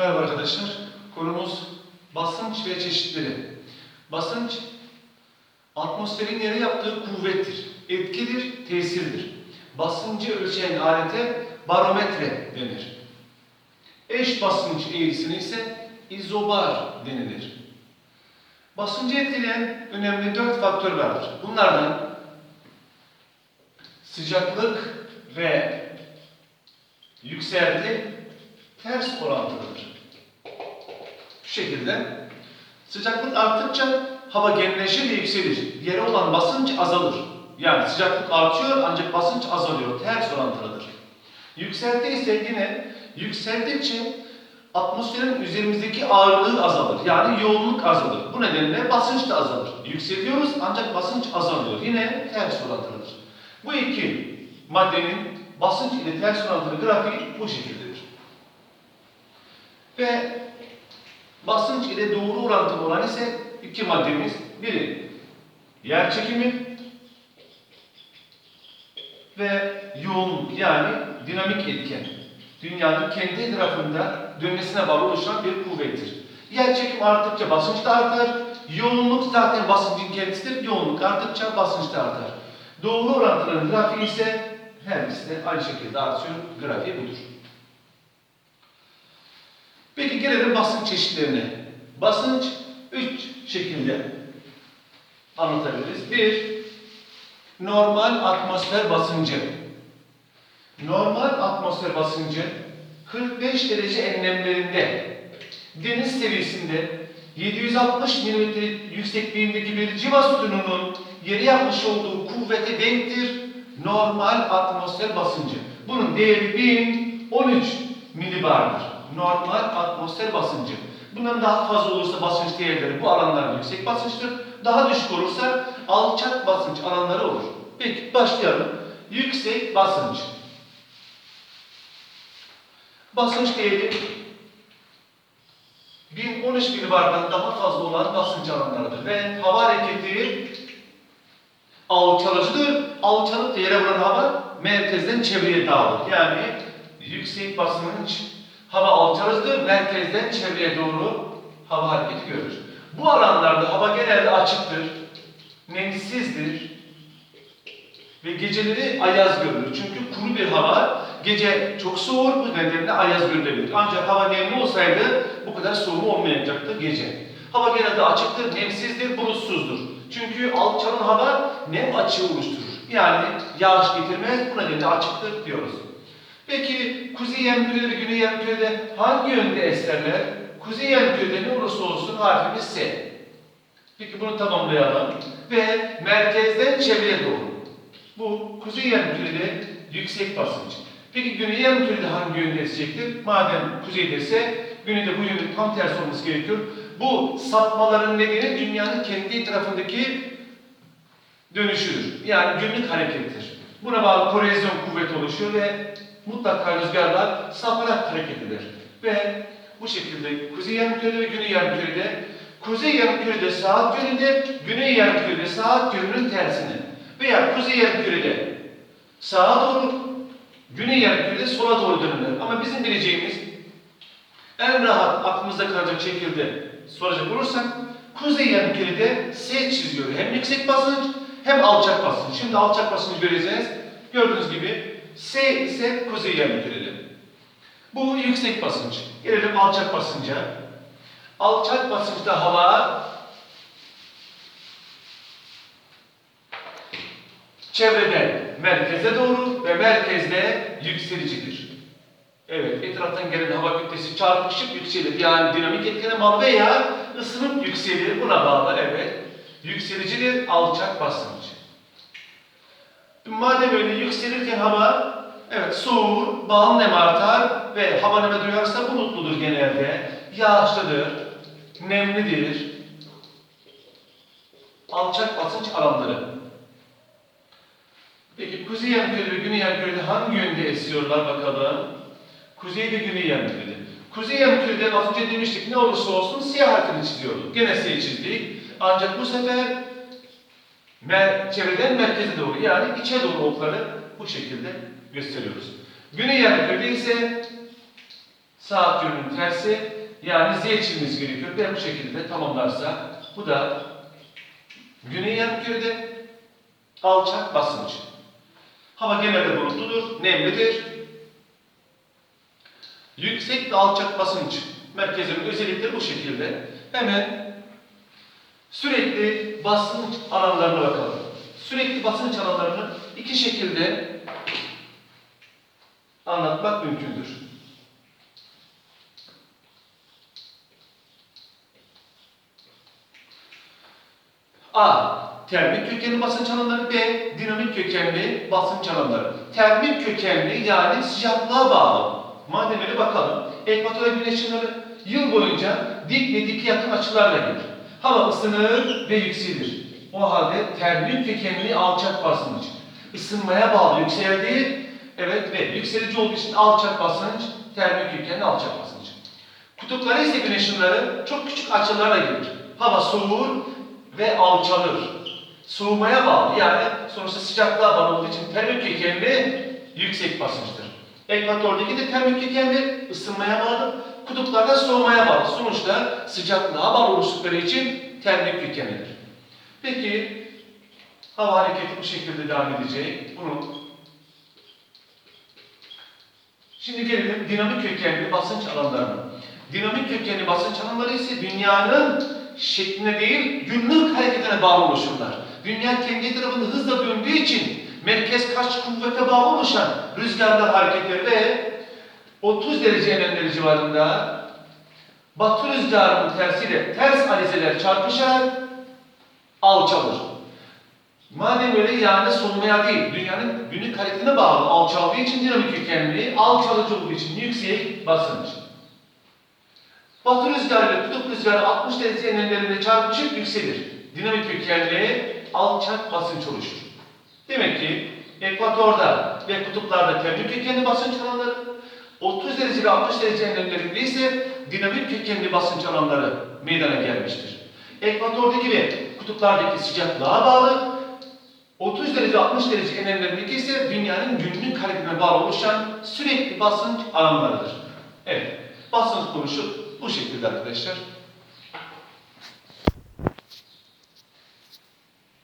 Merhaba arkadaşlar. Konumuz basınç ve çeşitleri. Basınç, atmosferin yere yaptığı kuvvettir, etkidir, tesirdir. Basıncı ölçen alete barometre denir. Eş basınç eğrisine ise izobar denilir. Basıncı etkileyen önemli dört faktör vardır. Bunlardan sıcaklık ve yükselti ters orantılıdır. Şu şekilde sıcaklık arttıkça hava genleşir ve yükselir. Yere olan basınç azalır. Yani sıcaklık artıyor ancak basınç azalıyor. Ters orantılıdır. Yükselti ise yine yükseldikçe atmosferin üzerimizdeki ağırlığı azalır. Yani yoğunluk azalır. Bu nedenle basınç da azalır. Yükseliyoruz ancak basınç azalıyor. Yine ters orantılıdır. Bu iki maddenin basınç ile ters orantılı grafiği bu şekildedir. Ve basınç ile doğru orantılı olan ise iki maddemiz. Biri yer çekimi ve yoğunluk yani dinamik etken. Dünyanın kendi etrafında dönmesine bağlı oluşan bir kuvvettir. Yer çekim arttıkça basınç da artar. Yoğunluk zaten basıncın kendisidir. Yoğunluk arttıkça basınç da artar. Doğru orantıların grafiği ise her ikisi de aynı şekilde artıyor. Grafiği budur. Peki gelelim basınç çeşitlerine. Basınç üç şekilde anlatabiliriz. Bir, normal atmosfer basıncı. Normal atmosfer basıncı 45 derece enlemlerinde deniz seviyesinde 760 mm yüksekliğindeki bir civa sütununun yeri yapmış olduğu kuvvete denktir normal atmosfer basıncı. Bunun değeri 1013 milibardır. Normal atmosfer basıncı. Bundan daha fazla olursa basınç değerleri bu alanlar yüksek basınçtır. Daha düşük olursa alçak basınç alanları olur. Peki başlayalım. Yüksek basınç. Basınç değeri 1013 milibardan daha fazla olan basınç alanlarıdır ve hava hareketi alçalıcıdır. Alçalıp da yere vuran hava merkezden çevreye dağılır. Yani yüksek basınç hava alçalıcıdır. Merkezden çevreye doğru hava hareketi görür. Bu alanlarda hava genelde açıktır, nemsizdir ve geceleri ayaz görülür. Çünkü kuru bir hava gece çok soğur bu nedenle ayaz görülebilir. Ancak hava nemli olsaydı bu kadar soğuğu olmayacaktı gece. Hava genelde açıktır, nemsizdir, bulutsuzdur. Çünkü alçalan hava nem açığı oluşturur. Yani yağış getirmez, bu nedenle açıktır diyoruz. Peki kuzey yarımkürede ve güney yarımkürede hangi yönde eserler? Kuzey yarımkürede ne olursa olsun harfimiz S. Peki bunu tamamlayalım. Ve merkezden çevreye doğru. Bu kuzey yarımkürede yüksek basınç. Peki güney yarımkürede hangi yönde esecektir? Madem kuzeyde ise güneyde bu yönün tam tersi olması gerekiyor. Bu sapmaların nedeni dünyanın kendi etrafındaki dönüşüdür. Yani günlük harekettir. Buna bağlı korezyon kuvveti oluşuyor ve mutlaka rüzgarlar saparak hareket eder. Ve bu şekilde kuzey yarımkürede ve güney yarımkürede kuzey yarımkürede saat yönünde, güney yarımkürede saat yönünün tersine veya kuzey yarımkürede sağa doğru, güney yarımkürede sola doğru dönülür. Ama bizim bileceğimiz en rahat aklımızda kalacak şekilde soracak olursak kuzey yarımkürede S çiziyor. Hem yüksek basınç hem alçak basınç. Şimdi alçak basıncı göreceğiz. Gördüğünüz gibi S ise kuzey yarımkürede. Bu yüksek basınç. Gelelim alçak basınca. Alçak basınçta hava çevreden merkeze doğru ve merkezde yükselicidir. Evet, etraftan gelen hava kütlesi çarpışıp yükselir. Yani dinamik etkene bağlı veya ısınıp yükselir. Buna bağlı, evet. Yükselicidir, alçak basınç. Madem öyle yükselirken hava, evet soğur, bağım nem artar ve hava neme duyarsa bulutludur genelde. Yağışlıdır, nemlidir. Alçak basınç alanları. Peki kuzey yarımkürede ve güney yarımkürede hangi yönde esiyorlar bakalım? Kuzey ve güney yarımkürede. Kuzey yarımkürede az önce demiştik ne olursa olsun siyah harfini çiziyorduk. Gene siyah çizdik. Ancak bu sefer mer çevreden merkeze doğru yani içe doğru okları bu şekilde gösteriyoruz. Güney yarımkürede ise saat yönünün tersi yani z çizmemiz gerekiyor. Ve bu şekilde tamamlarsa bu da güney yarım kürede alçak basınç. Hava genelde bulutludur, nemlidir. Yüksek ve alçak basınç merkezinin özellikleri bu şekilde. Hemen sürekli basınç alanlarına bakalım. Sürekli basınç alanlarını iki şekilde anlatmak mümkündür. A. Termik kökenli basınç alanları B. Dinamik kökenli basınç alanları. Termik kökenli yani sıcaklığa bağlı. Madem öyle bakalım. Ekvatora güneş yıl boyunca dik ve dik yakın açılarla gelir. Hava ısınır ve yükselir. O halde termik kökenli alçak basınç. Isınmaya bağlı yükseldi. Evet ve yükselici olduğu için alçak basınç, termik kökenli alçak basınç. Kutuplara ise güneş ışınları çok küçük açılarla gelir. Hava soğur ve alçalır. Soğumaya bağlı yani sonuçta sıcaklığa bağlı olduğu için termik kökenli yüksek basınçtır. Ekvatordaki de termik kökenli ısınmaya bağlı, kutuplarda soğumaya bağlı. Sonuçta sıcaklığa bağlı oluştukları için termik kökenlidir. Peki hava hareketi bu şekilde devam edecek. Bunu Şimdi gelelim dinamik kökenli basınç alanlarına. Dinamik kökenli basınç alanları ise dünyanın şekline değil günlük hareketine bağlı oluşurlar. Dünya kendi etrafında hızla döndüğü için merkez kaç kuvvete bağlı oluşan rüzgarlar hareketleri ve 30 derece enlemleri civarında batı rüzgarının tersiyle ters alizeler çarpışar, alçalır. Madem öyle yani solmaya değil, dünyanın günlük hareketine bağlı alçaldığı için dinamik kökenli, alçalıcı olduğu için yüksek basınç. Batı rüzgarı ile kutup rüzgarı 60 derece enlemlerinde çarpışıp yükselir. Dinamik kökenli alçak basınç oluşur. Demek ki ekvatorda ve kutuplarda termik kökenli basınç alanları, 30 derece ve 60 derece enlemlerinde ise dinamik kökenli basınç alanları meydana gelmiştir. Ekvatordaki ve kutuplardaki sıcaklığa bağlı, 30 derece 60 derece enlemlerindeki ise dünyanın günlük hareketine bağlı oluşan sürekli basınç alanlarıdır. Evet, basınç konuşup bu şekilde arkadaşlar.